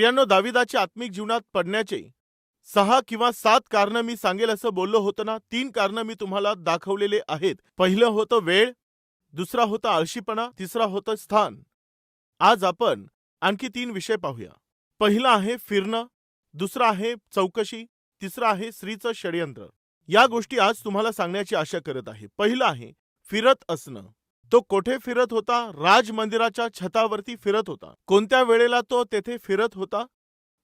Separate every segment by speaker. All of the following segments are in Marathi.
Speaker 1: प्रियांनो दाविदाचे आत्मिक जीवनात पडण्याचे सहा किंवा सात कारणं मी सांगेल असं बोललो होतं ना तीन कारणं मी तुम्हाला दाखवलेले आहेत. पहिलं होतं वेळ दुसरा होता आळशीपणा तिसरा होतं स्थान. आज आपण आणखी तीन विषय पाहूया. पहिला आहे फिरणं दुसरा आहे चौकशी तिसरं आहे स्त्रीचं षडयंत्र. या गोष्टी आज तुम्हाला सांगण्याची आशा करत आहे. पहिलं आहे फिरत असणं. तो कोठे फिरत होता? राज मंदिराच्या छतावरती फिरत होता. कोणत्या वेळेला तो तेथे फिरत होता?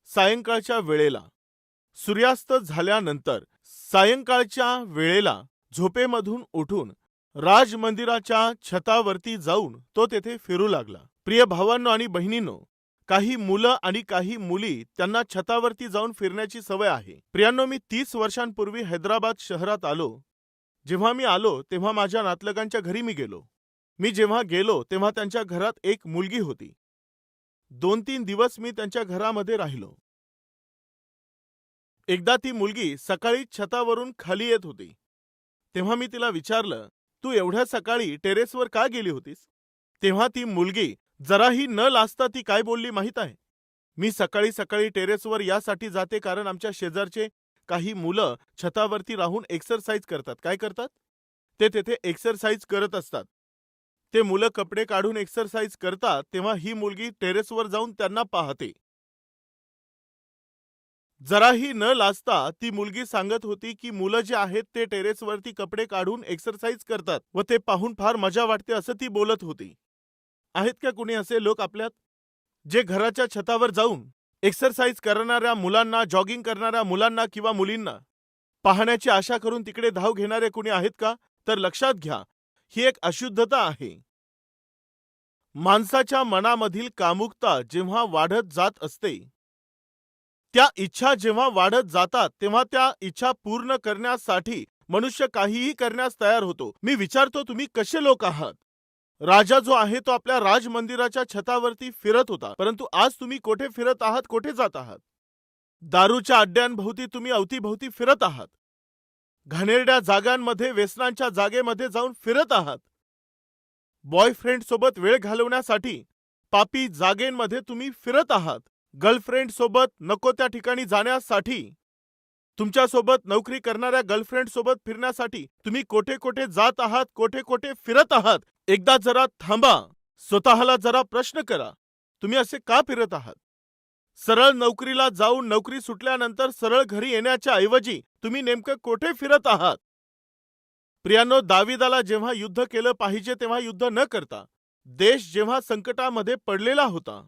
Speaker 1: सायंकाळच्या वेळेला. सूर्यास्त झाल्यानंतर सायंकाळच्या वेळेला झोपेमधून उठून राज मंदिराच्या छतावरती जाऊन तो तेथे फिरू लागला. प्रिय भावांनो आणि बहिणींनो काही मुलं आणि काही मुली त्यांना छतावरती जाऊन फिरण्याची सवय आहे. प्रियांनो मी तीस वर्षांपूर्वी हैदराबाद शहरात आलो. जेव्हा मी आलो तेव्हा माझ्या नातलगांच्या घरी मी गेलो. मी जेव्हा गेलो तेव्हा त्यांच्या घरात एक मुलगी होती. दोन तीन दिवस मी त्यांच्या घरामध्ये राहिलो. एकदा ती मुलगी सकाळी छतावरून खाली येत होती. तेव्हा मी तिला विचारलं तू एवढ्या सकाळी टेरेसवर का गेली होतीस? तेव्हा ती मुलगी जराही न लाजता ती काय बोलली माहीत आहे? मी सकाळी सकाळी टेरेसवर यासाठी जाते कारण आमच्या शेजारचे काही मुलं छतावरती राहून एक्सरसाइज करतात. काय करतात? ते तेथे एक्सरसाइज करत असतात. ते मुलं कपडे काढून एक्सरसाइज करतात तेव्हा ही मुलगी टेरेसवर जाऊन त्यांना पाहते. जराही न लाजता ती मुलगी सांगत होती की मुलं जे आहेत ते टेरेसवरती कपडे काढून एक्सरसाइज करतात व ते पाहून फार मजा वाटते असं ती बोलत होती. आहेत का कुणी असे लोक आपल्यात जे घराच्या छतावर जाऊन एक्सरसाइज करणाऱ्या मुलांना जॉगिंग करणाऱ्या मुलांना किंवा मुलींना पाहण्याची आशा करून तिकडे धाव घेणारे कुणी आहेत का? तर लक्षात घ्या ही एक अशुद्धता आहे. माणसाच्या मनामधील कामुकता जेव्हा वाढत जात असते त्या इच्छा जेव्हा वाढत जातात तेव्हा त्या इच्छा पूर्ण करण्यासाठी मनुष्य काहीही करण्यास तयार होतो. मी विचारतो तुम्ही कसे लोक आहात? राजा जो आहे तो आपल्या राज मंदिराच्या छतावरती फिरत होता परंतु आज तुम्ही कोठे फिरत आहात कोठे जात आहात? दारूच्या अड्ड्यांभोवती तुम्ही अवतीभोवती फिरत आहात. घाणेरड्या जागांमध्ये व्यसनांच्या जागेमध्ये जाऊन फिरत आहात. बॉयफ्रेंड सोबत वेळ घालवण्यासाठी पापी जागेंमध्ये तुम्ही फिरत आहात. गर्लफ्रेंड सोबत नको त्या ठिकाणी जाण्यासाठी. तुमच्यासोबत नोकरी करणाऱ्या गर्लफ्रेंड सोबत फिरण्यासाठी तुम्ही कोठे कोठे जात आहात कोठे कोठे फिरत आहात? एकदा जरा थांबा. स्वतःला जरा प्रश्न करा. तुम्ही असे का फिरत आहात? सरळ नोकरीला जाऊन नोकरी सुटल्यानंतर सरळ घरी येण्याच्या ऐवजी तुम्ही नेमकं कोठे फिरत आहात? प्रियानो दाविदाला जेव्हा युद्ध केलं पाहिजे तेव्हा युद्ध न करता देश जेव्हा संकटामध्ये पडलेला होता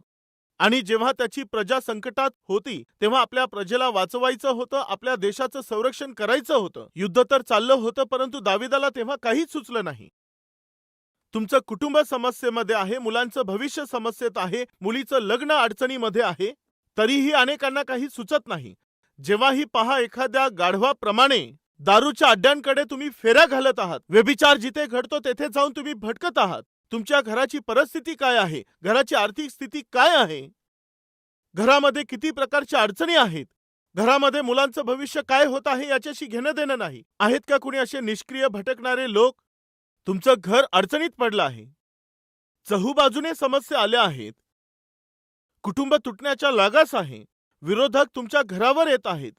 Speaker 1: आणि जेव्हा त्याची प्रजा संकटात होती तेव्हा आपल्या प्रजेला वाचवायचं होतं आपल्या देशाचं संरक्षण करायचं होतं. युद्ध तर चाललं होतं परंतु दाविदाला तेव्हा काहीच सुचलं नाही. तुमचं कुटुंब समस्येमध्ये आहे मुलांचं भविष्य समस्येत आहे मुलीचं लग्न अडचणीमध्ये आहे तरीही अनेकांना काही सुचत नाही. जेव्हाही पहा एखाद्या गाढवाप्रमाणे दारूच्या अड्ड्यांकडे तुम्ही फेऱ्या घालत आहात व्यभिचार जिथे घडतो तेथे जाऊन तुम्ही भटकत आहात तुमच्या घराची परिस्थिती काय आहे? घराची आर्थिक स्थिती काय आहे? घरामध्ये किती प्रकारच्या अडचणी आहेत? घरामध्ये मुलांचं भविष्य काय होत आहे याच्याशी घेणं देणं नाही. आहेत का कुणी असे निष्क्रिय भटकणारे लोक? तुमचं घर अडचणीत पडलं आहे. चहूबाजूने समस्या आल्या आहेत. कुटुंब तुटण्याच्या लागास आहे. विरोधक तुमच्या घरावर येत आहेत.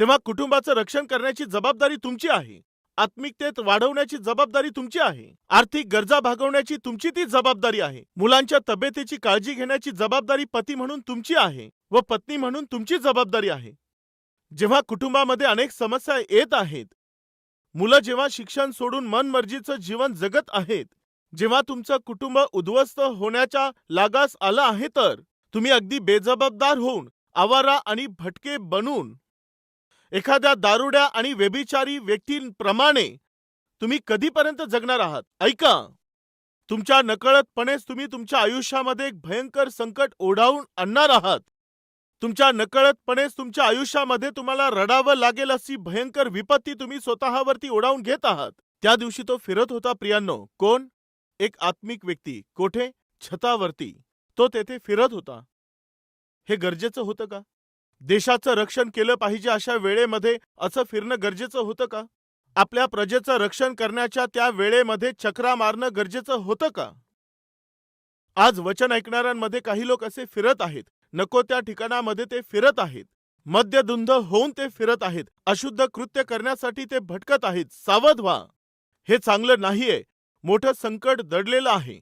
Speaker 1: तेव्हा कुटुंबाचं रक्षण करण्याची जबाबदारी तुमची आहे. आत्मिकतेत वाढवण्याची जबाबदारी तुमची आहे. आर्थिक गरजा भागवण्याची तुमची ती जबाबदारी आहे. मुलांच्या तब्येतीची काळजी घेण्याची जबाबदारी पती म्हणून तुमची आहे व पत्नी म्हणून तुमची जबाबदारी आहे. जेव्हा कुटुंबामध्ये अनेक समस्या येत आहेत मुलं जेव्हा शिक्षण सोडून मनमर्जीचं जीवन जगत आहेत जेव्हा तुमचं कुटुंब उद्ध्वस्त होण्याच्या लागास आलं आहे तर तुम्ही अगदी बेजबाबदार होऊन आवारा आणि भटके बनून एखाद्या दारुड्या आणि व्यभिचारी व्यक्तींप्रमाणे तुम्ही कधीपर्यंत जगणार आहात? ऐका. तुमच्या नकळतपणेच तुम्ही तुमच्या आयुष्यामध्ये एक भयंकर संकट ओढावून आणणार आहात. तुमच्या नकळतपणेच तुमच्या आयुष्यामध्ये तुम्हाला रडावं लागेल अशी भयंकर विपत्ती तुम्ही स्वतःवरती ओढावून घेत आहात. त्या दिवशी तो फिरत होता प्रियांनो. कोण? एक आत्मिक व्यक्ती कोठे? छतावरती. तो तेथे फिरत होता. हे गरजेचं होतं का? देशाचं रक्षण केलं पाहिजे अशा वेळेमध्ये असं फिरणं गरजेचं होतं का? आपल्या प्रजेचं रक्षण करण्याच्या त्या वेळेमध्ये चक्रा मारणं गरजेचं होतं का? आज वचन ऐकणाऱ्यांमध्ये काही लोक असे फिरत आहेत. नको त्या ठिकाणामध्ये ते फिरत आहेत. मद्यधुंद होऊन ते फिरत आहेत. अशुद्ध कृत्य करण्यासाठी ते भटकत आहेत. सावध व्हा. हे चांगलं नाहीये. मोठं संकट दडलेलं आहे.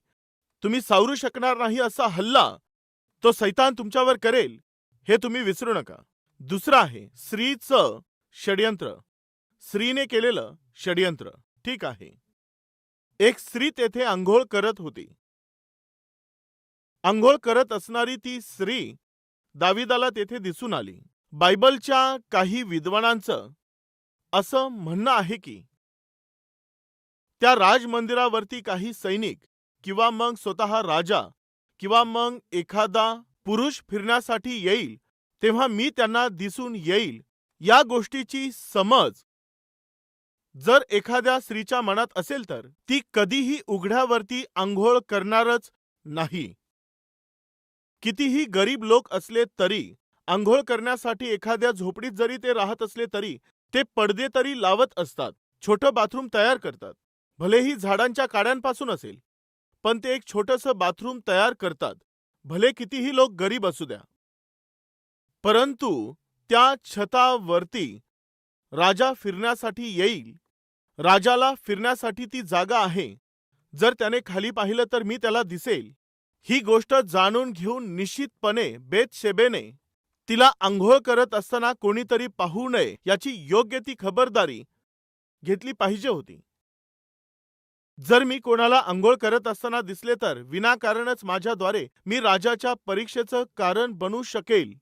Speaker 1: तुम्ही सावरू शकणार नाही असा हल्ला तो सैतान तुमच्यावर करेल हे तुम्ही विसरू नका. दुसरं आहे स्त्रीचं षडयंत्र. स्त्रीने केलेलं षडयंत्र. ठीक आहे. एक स्त्री तेथे आंघोळ करत होती. आंघोळ करत असणारी ती स्त्री दाविदाला तेथे दिसून आली. बायबलच्या काही विद्वानांचं असं म्हणणं आहे की त्या राजमंदिरावरती काही सैनिक किंवा मग स्वतः राजा किंवा मग एखादा पुरुष फिरण्यासाठी येईल तेव्हा मी त्यांना दिसून येईल या गोष्टीची समज. जर एखाद्या स्त्रीच्या मनात असेल तर ती कधीही उघड्यावरती आंघोळ करणारच नाही. कितीही गरीब लोक असले तरी आंघोळ करण्यासाठी एखाद्या झोपडीत जरी ते राहत असले तरी ते पडदे तरी लावत असतात छोटं बाथरूम तयार करतात. भलेही झाडांच्या काड्यांपासून असेल पण ते एक छोटंसं बाथरूम तयार करतात. भले कितीही लोक गरीब असू द्या. परंतु त्या छतावरती राजा फिरण्यासाठी येईल. राजाला फिरण्यासाठी ती जागा आहे. जर त्याने खाली पाहिलं तर मी त्याला दिसेल. ही गोष्ट जाणून घेऊन निश्चितपणे बेतशेबेने तिला आंघोळ करत असताना कोणीतरी पाहू नये याची योग्य ती खबरदारी घेतली पाहिजे होती. जर मी कोणाला आंघोळ करत असताना दिसले तर विनाकारणच माझ्याद्वारे मी राजाच्या परीक्षेचं कारण बनू शकेल.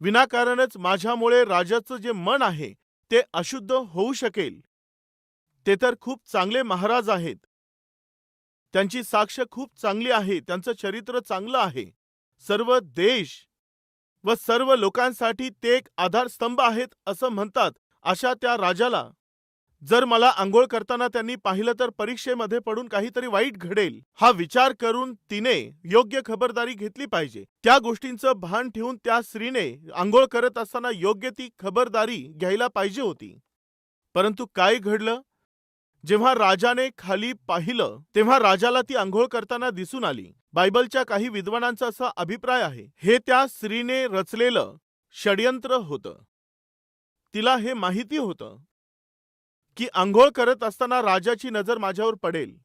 Speaker 1: विनाकारणच माझ्यामुळे राजाचं जे मन आहे ते अशुद्ध होऊ शकेल. ते तर खूप चांगले महाराज आहेत. त्यांची साक्ष खूप चांगली आहे त्यांचं चरित्र चांगलं आहे. सर्व देश व सर्व लोकांसाठी ते एक आधारस्तंभ आहेत असं म्हणतात अशा त्या राजाला. जर मला आंघोळ करताना त्यांनी पाहिलं तर परीक्षेमध्ये पडून काहीतरी वाईट घडेल. हा विचार करून तिने योग्य खबरदारी घेतली पाहिजे. त्या गोष्टींचं भान ठेवून त्या स्त्रीने आंघोळ करत असताना योग्य ती खबरदारी घ्यायला पाहिजे होती. परंतु काय घडलं? जेव्हा राजाने खाली पाहिलं तेव्हा राजाला ती आंघोळ करताना दिसून आली. बायबलच्या काही विद्वानांचा असा अभिप्राय आहे. हे त्या स्त्रीने रचलेलं षडयंत्र होतं. तिला हे माहिती होतं. की आंघोळ करत असताना राजाची नजर माझ्यावर पडेल.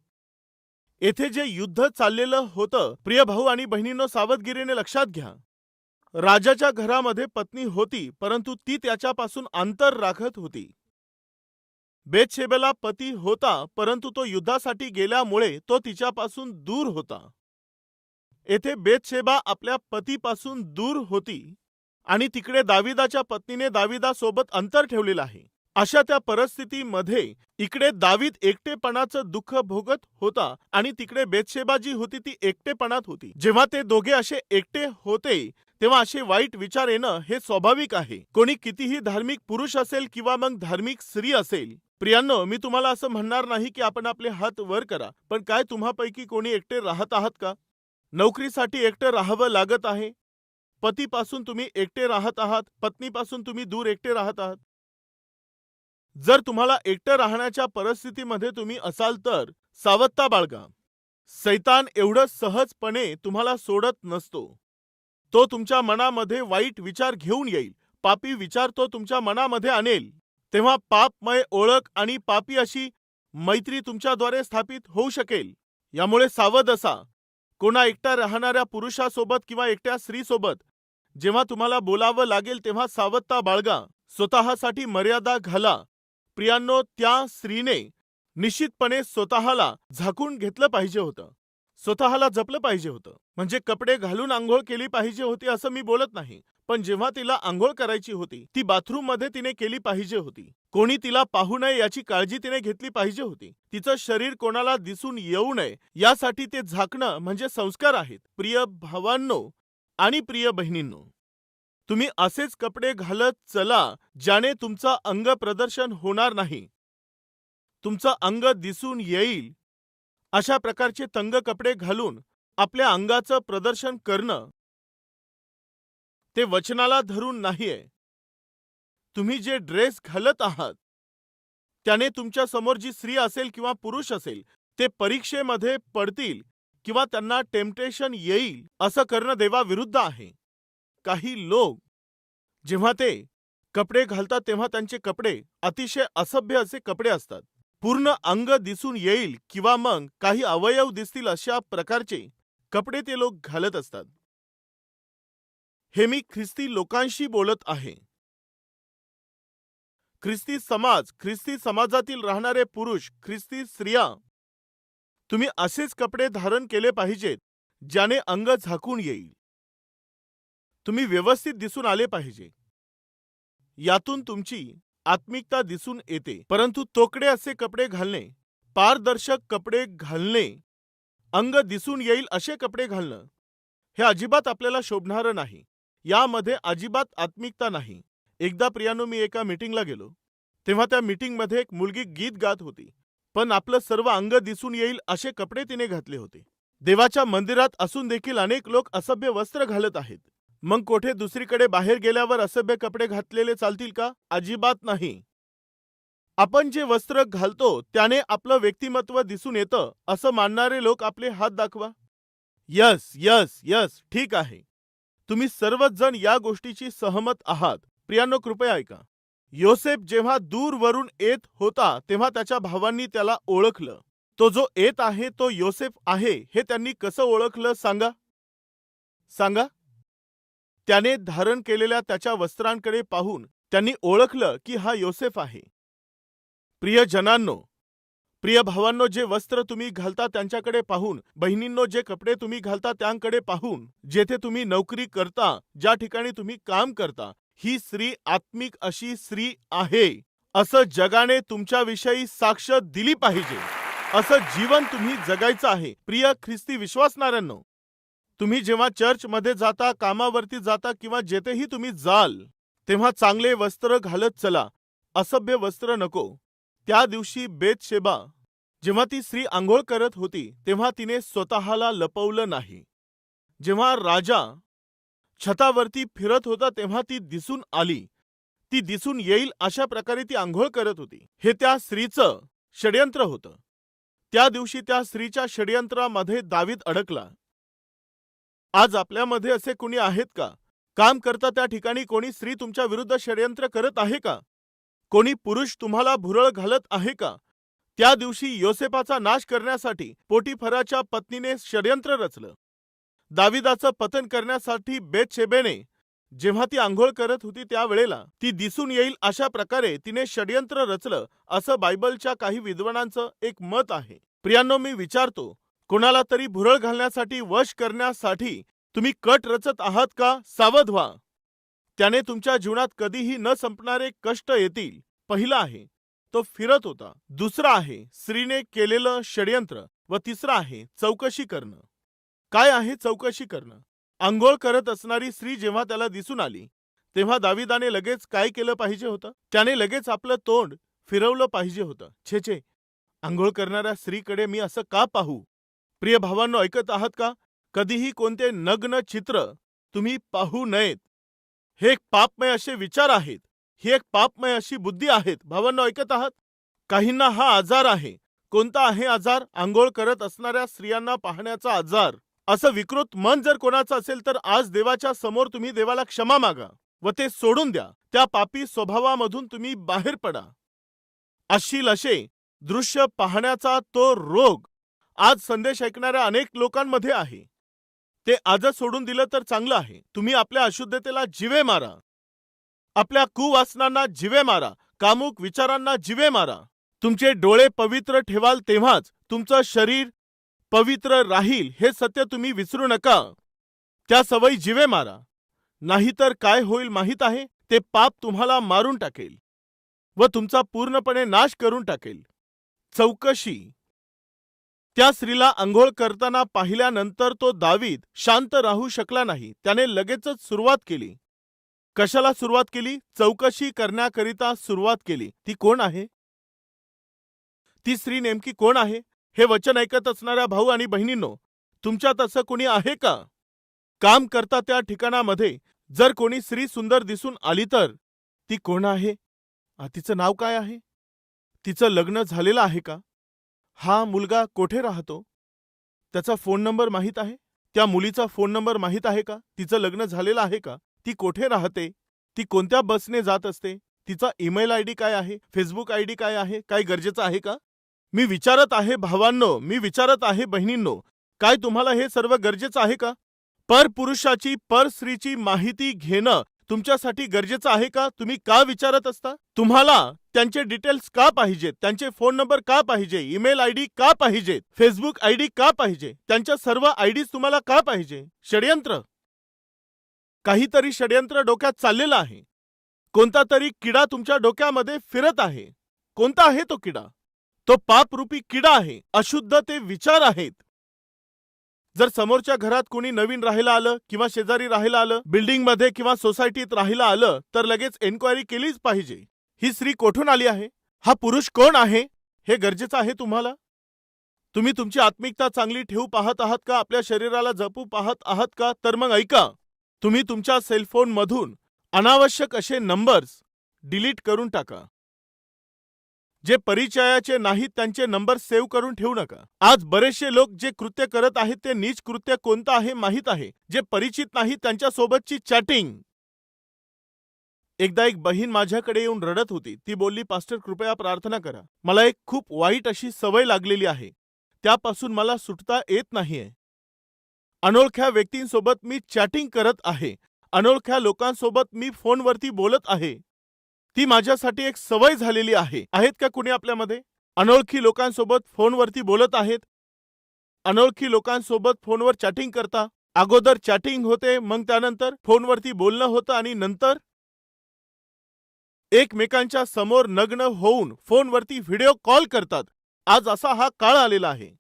Speaker 1: येथे जे युद्ध चाललेलं होतं प्रिय भाऊ आणि बहिणींनो सावधगिरीने लक्षात घ्या. राजाच्या घरामध्ये पत्नी होती परंतु ती त्याच्यापासून अंतर राखत होती. बेतशेबेला पती होता परंतु तो युद्धासाठी गेल्यामुळे तो तिच्यापासून दूर होता. येथे बेतशेबा आपल्या पतीपासून दूर होती आणि तिकडे दाविदाच्या पत्नीने दाविदासोबत अंतर ठेवलेलं आहे. अशा त्या परिस्थितीमध्ये इकडे दावीद एकटेपणाचं दुःख भोगत होता आणि तिकडे बेतशेबा जी होती ती एकटेपणात होती. जेव्हा ते दोघे असे एकटे होते तेव्हा असे वाईट विचार येणं हे स्वाभाविक आहे. कोणी कितीही धार्मिक पुरुष असेल किंवा मग धार्मिक स्त्री असेल प्रियांनो मी तुम्हाला असं म्हणणार नाही की आपण आपले हात वर करा पण काय तुम्हापैकी कोणी एकटे राहत आहात का? नोकरीसाठी एकटं राहावं लागत आहे? पतीपासून तुम्ही एकटे राहत आहात? पत्नीपासून तुम्ही दूर एकटे राहत आहात? जर तुम्हाला एकटं राहण्याच्या परिस्थितीमध्ये तुम्ही असाल तर सावधता बाळगा. सैतान एवढं सहजपणे तुम्हाला सोडत नसतो. तो तुमच्या मनामध्ये वाईट विचार घेऊन येईल. पापी विचार तो तुमच्या मनामध्ये आणेल. तेव्हा पापमय ओळख आणि पापी अशी मैत्री तुमच्याद्वारे स्थापित होऊ शकेल. यामुळे सावध असा. कोणा एकटा राहणाऱ्या पुरुषासोबत किंवा एकट्या स्त्रीसोबत जेव्हा तुम्हाला बोलावं लागेल तेव्हा सावधता बाळगा. स्वतःसाठी मर्यादा घाला. प्रियांनो त्या स्त्रीने निश्चितपणे स्वतःला झाकून घेतलं पाहिजे होतं. स्वतःला जपलं पाहिजे होतं. म्हणजे कपडे घालून आंघोळ केली पाहिजे होती असं मी बोलत नाही. पण जेव्हा तिला आंघोळ करायची होती ती बाथरूममध्ये तिने केली पाहिजे होती. कोणी तिला पाहू नये याची काळजी तिने घेतली पाहिजे होती. तिचं शरीर कोणाला दिसून येऊ नये यासाठी ते झाकणं म्हणजे संस्कार आहेत. प्रिय भावांनो आणि प्रिय बहिणींनो तुम्ही असेच कपडे घालत चला ज्याने तुमचं अंग प्रदर्शन होणार नाही. तुमचं अंग दिसून येईल. अशा प्रकारचे तंग कपडे घालून आपल्या अंगाचं प्रदर्शन करणं. ते वचनाला धरून नाहीये. तुम्ही जे ड्रेस घालत आहात त्याने तुमच्यासमोर जी स्त्री असेल किंवा पुरुष असेल ते परीक्षेमध्ये पडतील किंवा त्यांना टेम्पटेशन येईल असं करणं देवाविरुद्ध आहे. काही लोक जेव्हा ते कपडे घालतात तेव्हा त्यांचे कपडे अतिशय असभ्य असे कपडे असतात. पूर्ण अंग दिसून येईल किंवा मग काही अवयव दिसतील अशा प्रकारचे कपडे ते लोक घालत असतात. हे मी ख्रिस्ती लोकांशी बोलत आहे. ख्रिस्ती समाज ख्रिस्ती समाजातील राहणारे पुरुष ख्रिस्ती स्त्रिया तुम्ही असेच कपडे धारण केले पाहिजेत ज्याने अंग झाकून येईल. तुम्ही व्यवस्थित दिसून आले पाहिजे. यातून तुमची आत्मिकता दिसून येते. परंतु तोकडे असे कपडे घालणे पारदर्शक कपडे घालणे अंग दिसून येईल असे कपडे घालणं हे अजिबात आपल्याला शोभणारं नाही. यामध्ये अजिबात आत्मिकता नाही. एकदा प्रियानो मी एका मीटिंगला गेलो. तेव्हा त्या मीटिंगमध्ये एक मुलगी गीत गात होती. पण आपलं सर्व अंग दिसून येईल असे कपडे तिने घातले होते. देवाच्या मंदिरात असून देखील अनेक लोक असभ्य वस्त्र घालत आहेत. मग कोठे दुसरीकडे बाहेर गेल्यावर असभ्य कपडे घातलेले चालतील का? अजिबात नाही. आपण जे वस्त्र घालतो त्याने आपलं व्यक्तिमत्व दिसून येतं असं मानणारे लोक आपले हात दाखवा. यस यस यस ठीक आहे. तुम्ही सर्वच जण या गोष्टीची सहमत आहात. प्रियानो कृपया ऐका. योसेफ जेव्हा दूरवरून येत होता तेव्हा त्याच्या भावांनी त्याला ओळखलं. तो जो येत आहे तो योसेफ आहे हे त्यांनी कसं ओळखलं सांगा? सांगा? त्याने धारण केलेल्या त्याच्या वस्त्रांकडे पाहून त्यांनी ओळखलं की हा योसेफ आहे. प्रिय जनांनो प्रिय भावांनो जे वस्त्र तुम्ही घालता त्यांच्याकडे पाहून बहिणींनो जे कपडे तुम्ही घालता त्यांकडे पाहून जेथे तुम्ही नोकरी करता ज्या ठिकाणी तुम्ही काम करता ही स्त्री आत्मिक अशी स्त्री आहे. असं जगाने तुमच्याविषयी साक्ष दिली पाहिजे. असं जीवन तुम्ही जगायचं आहे. प्रिय ख्रिस्ती विश्वासणाऱ्यांनो तुम्ही जेव्हा चर्चमध्ये जाता कामावरती जाता किंवा जेथेही तुम्ही जाल तेव्हा चांगले वस्त्र घालत चला. असभ्य वस्त्र नको. त्या दिवशी बेतशेबा जेव्हा ती स्त्री आंघोळ करत होती तेव्हा तिने स्वतःला लपवलं नाही. जेव्हा राजा छतावरती फिरत होता तेव्हा ती दिसून आली. ती दिसून येईल अशा प्रकारे ती आंघोळ करत होती. हे त्या स्त्रीचं षडयंत्र होतं. त्या दिवशी त्या स्त्रीच्या षडयंत्रामध्ये दावीद अडकला. आज आपल्यामध्ये असे कुणी आहेत का? काम करता त्या ठिकाणी कोणी स्त्री तुमच्या विरुद्ध षडयंत्र करत आहे का? कोणी पुरुष तुम्हाला भुरळ घालत आहे का? त्या दिवशी योसेपाचा नाश करण्यासाठी पोटीफराच्या पत्नीने षडयंत्र रचलं. दाविदाचं पतन करण्यासाठी बेतशेबेने जेव्हा ती आंघोळ करत होती त्यावेळेला ती दिसून येईल अशा प्रकारे तिने षडयंत्र रचलं असं बायबलच्या काही विद्वानांचं एक मत आहे. प्रियांनो मी विचारतो कोणाला तरी भुरळ घालण्यासाठी वश करण्यासाठी तुम्ही कट रचत आहात का सावध व्हा. त्याने तुमच्या जीवनात कधीही न संपणारे कष्ट येतील. पहिला आहे तो फिरत होता. दुसरा आहे स्त्रीने केलेलं षडयंत्र. व तिसरा आहे चौकशी करणं. काय आहे चौकशी करणं? आंघोळ करत असणारी स्त्री जेव्हा त्याला दिसून आली तेव्हा दाविदाने लगेच काय केलं पाहिजे होतं? त्याने लगेच आपलं तोंड फिरवलं पाहिजे होतं. छे छे आंघोळ करणाऱ्या स्त्रीकडे मी असं का पाहू? प्रिय भावांनो ऐकत आहात का? कधीही कोणते नग्न चित्र तुम्ही पाहू नयेत. हे एक पापमय असे विचार आहेत. ही एक पापमय अशी बुद्धी आहेत. भावांनो ऐकत आहात? काहींना हा आजार आहे. कोणता आहे आजार? आंघोळ करत असणाऱ्या स्त्रियांना पाहण्याचा आजार. असं विकृत मन जर कोणाचं असेल तर आज देवाच्या समोर तुम्ही देवाला क्षमा मागा व ते सोडून द्या. त्या पापी स्वभावामधून तुम्ही बाहेर पडा. अशील असे दृश्य पाहण्याचा तो रोग आज संदेश ऐकणाऱ्या अनेक लोकांमध्ये आहे. ते आजच सोडून दिलं तर चांगलं आहे. तुम्ही आपल्या अशुद्धतेला जिवे मारा. आपल्या कुवासनांना जिवे मारा. कामुक विचारांना जिवे मारा. तुमचे डोळे पवित्र ठेवाल तेव्हाच तुमचं शरीर पवित्र राहील हे सत्य तुम्ही विसरू नका. त्या सवयी जिवे मारा. नाहीतर काय होईल माहीत आहे? ते पाप तुम्हाला मारून टाकेल व तुमचा पूर्णपणे नाश करून टाकेल. चौकशी. त्या स्त्रीला आंघोळ करताना पाहिल्यानंतर तो दावीद शांत राहू शकला नाही. त्याने लगेचच सुरुवात केली. कशाला सुरुवात केली? चौकशी करण्याकरिता सुरुवात केली. ती कोण आहे? ती स्त्री नेमकी कोण आहे? हे वचन ऐकत असणाऱ्या भाऊ आणि बहिणींनो तुमच्यात असं कोणी आहे का? काम करता त्या ठिकाणामध्ये जर कोणी स्त्री सुंदर दिसून आली तर ती कोण आहे? आ, तिचं नाव काय आहे? तिचं लग्न झालेलं आहे का? हा मुलगा कोठे राहतो? त्याचा फोन नंबर माहीत आहे? त्या मुलीचा फोन नंबर माहीत आहे का? तिचं लग्न झालेलं आहे का? ती कोठे राहते? ती कोणत्या बसने जात असते? तिचा ईमेल आय डी काय आहे? फेसबुक आय डी काय आहे? काय गरजेचं आहे का? मी विचारत आहे भावांनो मी विचारत आहे बहिणींनो काय तुम्हाला हे सर्व गरजेचं आहे का? पर पुरुषाची पर स्त्रीची माहिती घेणं तुमच्यासाठी गरजेचं आहे का? तुम्ही का विचारत असता? तुम्हाला त्यांचे डिटेल्स का पाहिजेत? त्यांचे फोन नंबर का पाहिजे? ईमेल आय डी का पाहिजेत? फेसबुक आय डी का पाहिजे? त्यांच्या सर्व आय डी तुम्हाला का पाहिजे? षडयंत्र. काहीतरी षडयंत्र डोक्यात चाललेलं आहे. कोणता तरी किडा तुमच्या डोक्यामध्ये फिरत आहे. कोणता आहे तो किडा? तो पापरूपी किडा आहे. अशुद्ध ते विचार आहेत. जर समोरच्या घरात कोणी नवीन राहायला आलं किंवा शेजारी राहायला आलं बिल्डिंगमध्ये किंवा सोसायटीत राहायला आलं तर लगेच एन्क्वायरी केलीच पाहिजे. ही स्त्री कोठून आली आहे? हा पुरुष कोण आहे? हे गरजेचं आहे तुम्हाला? तुम्ही तुमची आत्मिकता चांगली ठेवू पाहत आहात का? आपल्या शरीराला जपू पाहत आहात का? तर मग ऐका. तुम्ही तुमच्या सेलफोनमधून अनावश्यक असे नंबर्स डिलीट करून टाका. जे परिचयाचे नाहीत त्यांचे नंबर सेव्ह करून ठेवू नका. आज बरेचसे लोक जे कृत्य करत आहेत ते नीच कृत्य कोणतं आहे माहीत आहे? जे परिचित नाही त्यांच्यासोबतची चॅटिंग. एकदा एक बहीण माझ्याकडे येऊन रडत होती. ती बोलली पास्टर कृपया प्रार्थना करा. मला एक खूप वाईट अशी सवय लागलेली आहे. त्यापासून मला सुटता येत नाहीये. अनोळख्या व्यक्तींसोबत मी चॅटिंग करत आहे. अनोळख्या लोकांसोबत मी फोनवरती बोलत आहे. ती माझ्यासाठी एक सवय झालेली आहे. आहेत का कुणी आपल्यामध्ये? अनोळखी लोकांसोबत फोनवरती बोलत आहेत? अनोळखी लोकांसोबत फोनवर चॅटिंग करता? अगोदर चॅटिंग होते मग त्यानंतर फोनवरती बोलणं होतं आणि नंतर? एकमेकांच्या समोर नग्न होऊन फोनवरती व्हिडिओ कॉल करतात. आज असा हा काळ आलेला आहे.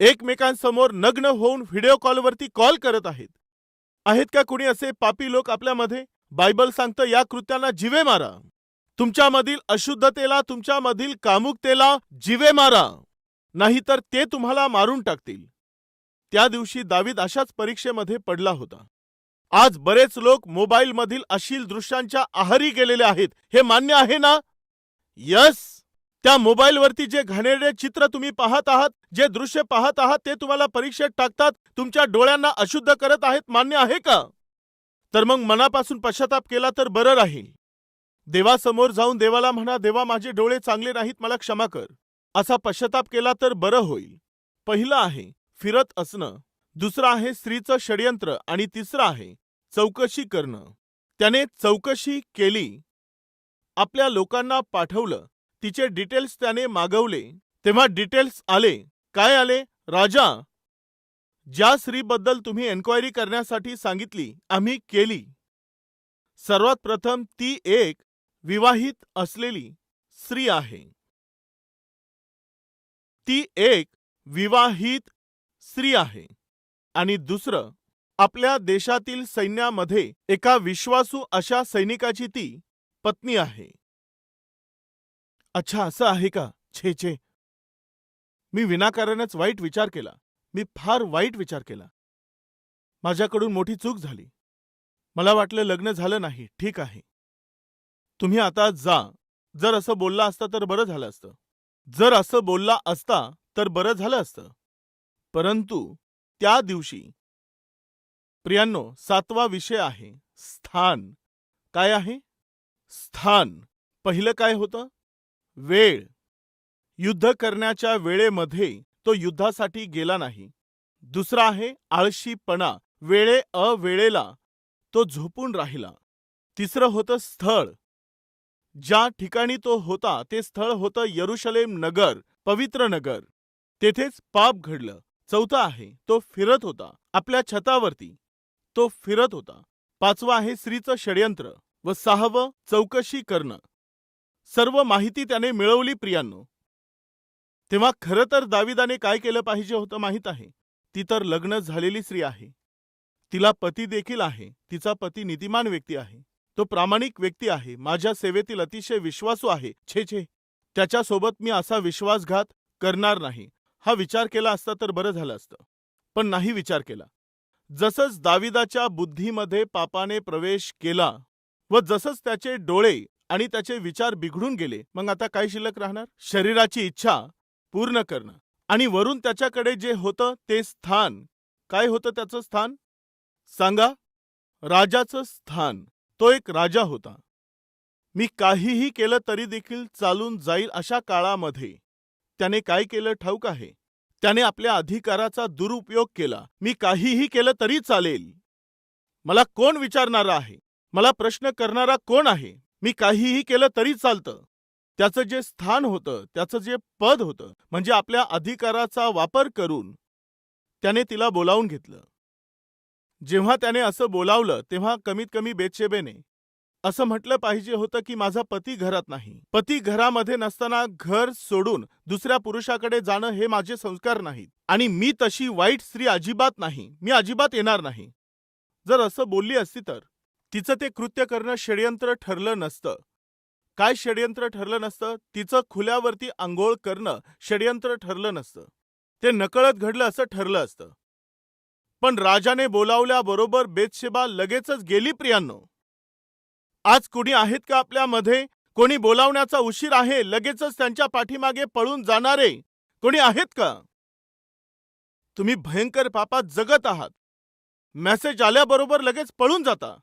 Speaker 1: एकमेकांसमोर नग्न होऊन व्हिडिओ कॉलवरती कॉल करत आहेत. आहेत का कुणी असे पापी लोक आपल्यामध्ये? बायबल सांगतं या कृत्यांना जिवे मारा. तुमच्यामधील अशुद्धतेला तुमच्यामधील कामुकतेला जिवे मारा. नाहीतर ते तुम्हाला मारून टाकतील. त्या दिवशी दावीद अशाच परीक्षेमध्ये पडला होता. आज बरेच लोक मोबाईलमधील अशील अश्लील दृश्यांच्या आहारी गेलेले आहेत. हे मान्य आहे ना? यस. त्या मोबाईलवरती जे घाणेरडे चित्र तुम्ही पाहत आहात जे दृश्य पाहत आहात ते तुम्हाला परीक्षेत टाकतात. तुमच्या डोळ्यांना अशुद्ध करत आहेत मान्य आहे का? तर मग मनापासून पश्चाताप केला तर बरं राहील. देवासमोर जाऊन देवाला म्हणा देवा माझे डोळे चांगले नाहीत मला क्षमा कर. असा पश्चाताप केला तर बरं होईल. पहिलं आहे फिरत असणं. दुसरं आहे स्त्रीचं षडयंत्र. आणि तिसरं आहे चौकशी करणं. त्याने चौकशी केली. आपल्या लोकांना पाठवलं. तिचे डिटेल्स त्याने मागवले. तेव्हा डिटेल्स आले. काय आले? राजा! ज्या स्त्रीबद्दल तुम्ही एन्क्वायरी करण्यासाठी सांगितली आम्ही केली. सर्वात प्रथम ती एक विवाहित असलेली स्त्री आहे. ती एक विवाहित स्त्री आहे. आणि दुसरं आपल्या देशातील सैन्यामध्ये एका विश्वासू अशा सैनिकाची ती पत्नी आहे. अच्छा असं आहे का? छे छे. मी विनाकारणच वाईट विचार केला. मी फार वाईट विचार केला. माझ्याकडून मोठी चूक झाली. मला वाटलं लग्न झालं नाही ठीक आहे. तुम्ही आता जा. जर असं बोलला असता तर बरं झालं असतं. जर असं बोलला असता तर बरं झालं असतं. परंतु त्या दिवशी प्रियांनो सातवा विषय आहे. स्थान. काय आहे? स्थान. पहिलं काय होतं? वेळ. युद्ध करण्याच्या वेळेमध्ये तो युद्धासाठी गेला नाही. दुसरा आहे आळशीपणा वेळे अवेळेला तो झोपून राहिला. तिसरं होतं स्थळ. ज्या ठिकाणी तो होता ते स्थळ होतं यरुशलेम नगर पवित्र नगर. तेथेच पाप घडलं. चौथा आहे तो फिरत होता आपल्या छतावरती. तो फिरत होता. पाचवा आहे स्त्रीचं षडयंत्र व सहावं चौकशी करणं. सर्व माहिती त्याने मिळवली प्रियांनो. तेव्हा खरं तर दाविदाने काय केलं पाहिजे होतं माहीत आहे? ती तर लग्न झालेली स्त्री आहे. तिला पती देखील आहे. तिचा पती नीतिमान व्यक्ती आहे. तो प्रामाणिक व्यक्ती आहे. माझ्या सेवेतील अतिशय विश्वासू आहे. छे छे. त्याच्यासोबत मी असा विश्वासघात करणार नाही. हा विचार केला असता तर बरं झालं असतं. पण नाही विचार केला. जसंच दाविदाच्या बुद्धीमध्ये पापाने प्रवेश केला व जसंच त्याचे डोळे आणि त्याचे विचार बिघडून गेले मग आता काय शिल्लक राहणार? शरीराची इच्छा पूर्ण करणं. आणि वरून त्याच्याकडे जे होतं ते स्थान. काय होतं त्याचं स्थान? सांगा. राजाचं स्थान. तो एक राजा होता. मी काहीही केलं तरी देखील चालून जाईल अशा काळामध्ये. त्याने काय केलं ठाऊक आहे? त्याने आपल्या अधिकाराचा दुरुपयोग केला. मी काहीही केलं तरी चालेल. मला कोण विचारणारा आहे? मला प्रश्न करणारा कोण आहे? मी काहीही केलं तरी चालतं. त्याचं जे स्थान होतं त्याचं जे पद होतं म्हणजे आपल्या अधिकाराचा वापर करून त्याने तिला बोलावून घेतलं. जेव्हा त्याने असं बोलावलं तेव्हा कमीत कमी बेचेबेने असं म्हटलं पाहिजे होतं की माझा पती घरात नाही. पती घरामध्ये नसताना घर सोडून दुसऱ्या पुरुषाकडे जाणं हे माझे संस्कार नाहीत. आणि मी तशी वाईट स्त्री अजिबात नाही. मी अजिबात येणार नाही. जर असं बोलली असती तर. तिचं ते कृत्य करणं षडयंत्र ठरलं नसतं. काय षडयंत्र ठरलं नसतं तिचं खुल्यावरती आंघोळ करणं षडयंत्र ठरलं नसतं. ते नकळत घडलं असं ठरलं असतं. पण राजाने बोलावल्याबरोबर बेतशेबा लगेचच गेली प्रियांनो. आज कुणी आहेत का आपल्यामध्ये कोणी बोलावण्याचा उशीर आहे लगेचच त्यांच्या पाठीमागे पळून जाणारे. कोणी आहेत का? तुम्ही भयंकर पापात जगत आहात. मेसेज आल्याबरोबर लगेच पळून जाता.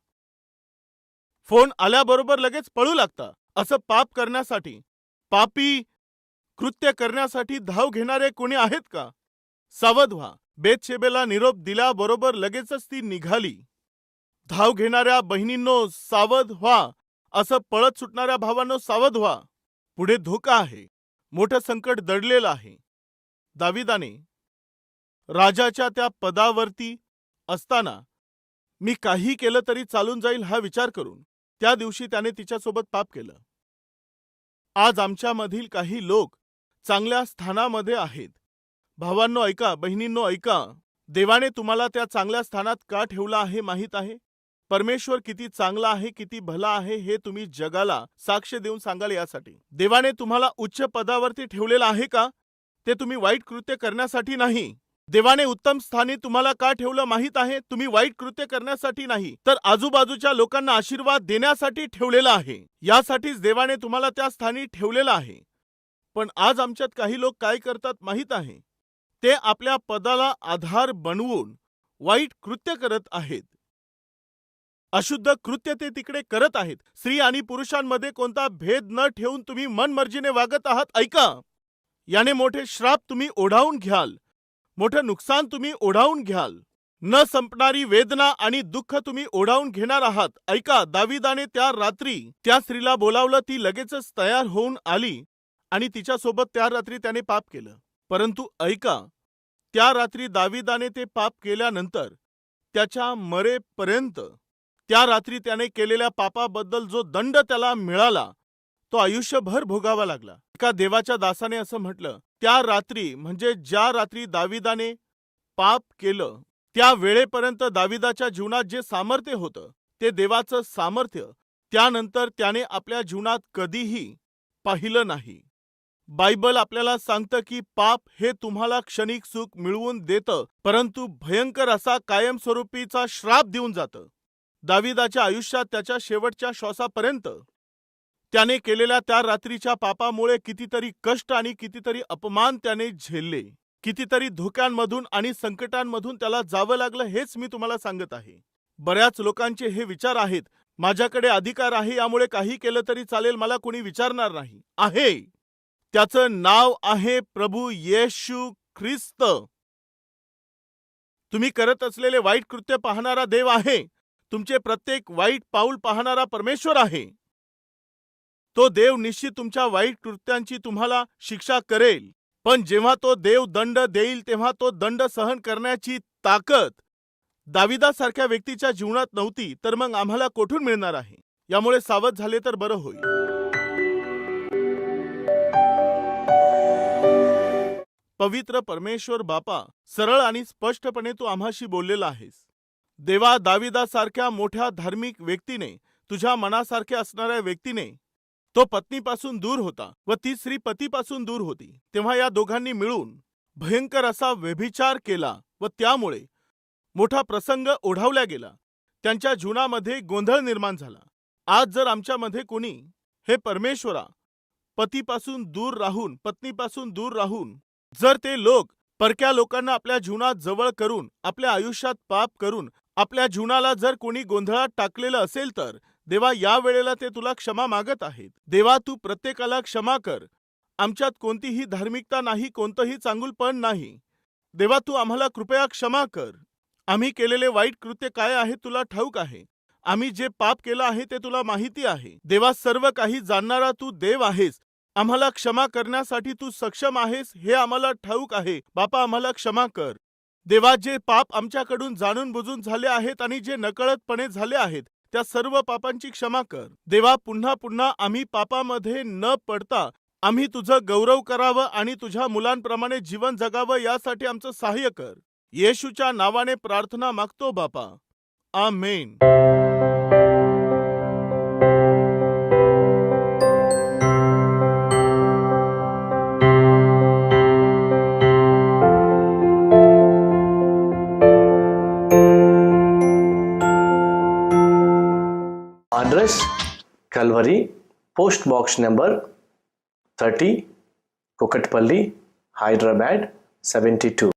Speaker 1: फोन आल्याबरोबर लगेच पळू लागता. असं पाप करण्यासाठी पापी कृत्य करण्यासाठी धाव घेणारे कोणी आहेत का? सावध व्हा. बेतशेबेला निरोप दिल्याबरोबर लगेचच ती निघाली. धाव घेणाऱ्या बहिणींनो सावध व्हा. असं पळत सुटणाऱ्या भावांनो सावध व्हा. पुढे धोका आहे. मोठं संकट दडलेलं आहे. दाविदाने राजाच्या त्या पदावरती असताना मी काही केलं तरी चालून जाईल हा विचार करून. त्या दिवशी त्याने तिच्यासोबत पाप केलं. आज आमच्यामधील काही लोक चांगल्या स्थानामध्ये आहेत. भावांनो ऐका बहिणींनो ऐका देवाने तुम्हाला त्या चांगल्या स्थानात का ठेवलं आहे माहीत आहे? परमेश्वर किती चांगला आहे किती भला आहे हे तुम्ही जगाला साक्ष देऊन सांगाल यासाठी. देवाने तुम्हाला उच्च पदावरती ठेवलेलं आहे का? ते तुम्ही वाईट कृत्य करण्यासाठी नाही. देवाने उत्तम स्थानी तुम्हाला का ठेवलं माहीत आहे? तुम्ही वाईट कृत्य करण्यासाठी नाही तर आजूबाजूच्या लोकांना आशीर्वाद देण्यासाठी ठेवलेला आहे. यासाठीच देवाने तुम्हाला त्या स्थानी ठेवलेलं आहे. पण आज आमच्यात काही लोक काय करतात माहीत आहे? ते आपल्या पदाला आधार बनवून वाईट कृत्य करत आहेत. अशुद्ध कृत्य ते तिकडे करत आहेत. स्त्री आणि पुरुषांमध्ये कोणता भेद न ठेवून तुम्ही मनमर्जीने वागत आहात ऐका. याने मोठे श्राप तुम्ही ओढावून घ्याल. मोठं नुकसान तुम्ही ओढावून घ्याल. न संपणारी वेदना आणि दुःख तुम्ही ओढावून घेणार आहात. ऐका दाविदाने त्या रात्री त्या स्त्रीला बोलावलं ती लगेचच तयार होऊन आली आणि तिच्यासोबत त्या रात्री त्याने पाप केलं. परंतु ऐका त्या रात्री दाविदाने ते पाप केल्यानंतर त्याच्या मरेपर्यंत त्या रात्री त्याने केलेल्या पापाबद्दल जो दंड त्याला मिळाला तो आयुष्यभर भोगावा लागला. एका देवाच्या दासाने असं म्हटलं त्या रात्री म्हणजे ज्या रात्री दाविदाने पाप केलं त्या वेळेपर्यंत दाविदाच्या जीवनात जे सामर्थ्य होतं ते देवाचं सामर्थ्य त्यानंतर त्याने आपल्या जीवनात कधीही पाहिलं नाही. बायबल आपल्याला सांगतं की पाप हे तुम्हाला क्षणिक सुख मिळवून देतं परंतु भयंकर असा कायमस्वरूपीचा श्राप देऊन जातं. दाविदाच्या आयुष्यात त्याच्या शेवटच्या श्वासापर्यंत त्याने केलेल्या त्या रात्रीच्या पापामुळे कितीतरी कष्ट आणि कितीतरी अपमान त्याने झेलले. कितीतरी धोक्यांमधून आणि संकटांमधून त्याला जावं लागलं हेच मी तुम्हाला सांगत आहे. बऱ्याच लोकांचे हे विचार आहेत माझ्याकडे अधिकार आहे यामुळे काही केलं तरी चालेल मला कोणी विचारणार नाही. आहे! त्याचं नाव आहे प्रभू येशू ख्रिस्त. तुम्ही करत असलेले वाईट कृत्य पाहणारा देव आहे. तुमचे प्रत्येक वाईट पाऊल पाहणारा परमेश्वर आहे. तो देव निश्चित तुमच्या वाईट कृत्यांची तुम्हाला शिक्षा करेल. पण जेव्हा तो देव दंड देईल तेव्हा तो दंड सहन करण्याची ताकद दाविदासारख्या व्यक्तीच्या जीवनात नव्हती तर मग आम्हाला कोठून मिळणार आहे? यामुळे सावध झाले तर बरं होईल. पवित्र परमेश्वर बापा सरळ आणि स्पष्टपणे तू आम्हाशी बोललेला आहेस. देवा दाविदासारख्या मोठ्या धार्मिक व्यक्तीने तुझ्या मनासारख्या असणाऱ्या व्यक्तीने तो पत्नीपासून दूर होता व ती स्त्री पतीपासून दूर होती. तेव्हा या दोघांनी मिळून भयंकर असा व्यभिचार केला व त्यामुळे मोठा प्रसंग ओढावला गेला. त्यांच्या जीवनामध्ये गोंधळ निर्माण झाला. आज जर आमच्यामध्ये कोणी हे परमेश्वरा पतीपासून दूर राहून पत्नीपासून दूर राहून जर ते लोक परक्या लोकांना आपल्या जीवनात जवळ करून आपल्या आयुष्यात पाप करून आपल्या जीवनाला जर कोणी गोंधळात टाकलेलं असेल तर देवा या वेळेला ते तुला क्षमा मागत आहेत. देवा तू प्रत्येकाला क्षमा कर. आमच्यात कोणतीही धार्मिकता नाही कोणतंही चांगुलपण नाही. देवा तू आम्हाला कृपया क्षमा कर. आम्ही केलेले वाईट कृत्य काय आहे तुला ठाऊक आहे. आम्ही जे पाप केलं आहे ते तुला माहिती आहे. देवा सर्व काही जाणणारा तू देव आहेस. आम्हाला क्षमा करण्यासाठी तू सक्षम आहेस हे आम्हाला ठाऊक आहे. बापा आम्हाला क्षमा कर. देवा जे पाप आमच्याकडून जाणून बुजून झाले आहेत आणि जे नकळतपणे झाले आहेत त्या सर्व पापांची क्षमा कर. देवा पुन्हा पुन्हा आम्ही पापामध्ये न पडता आम्ही तुझं गौरव करावं आणि तुझ्या मुलांप्रमाणे जीवन जगावं यासाठी आमचं सहाय्य कर. येशूच्या नावाने प्रार्थना मागतो बापा. Amen.
Speaker 2: Address Calvary post box number thirty Kukatpally Hyderabad seventy two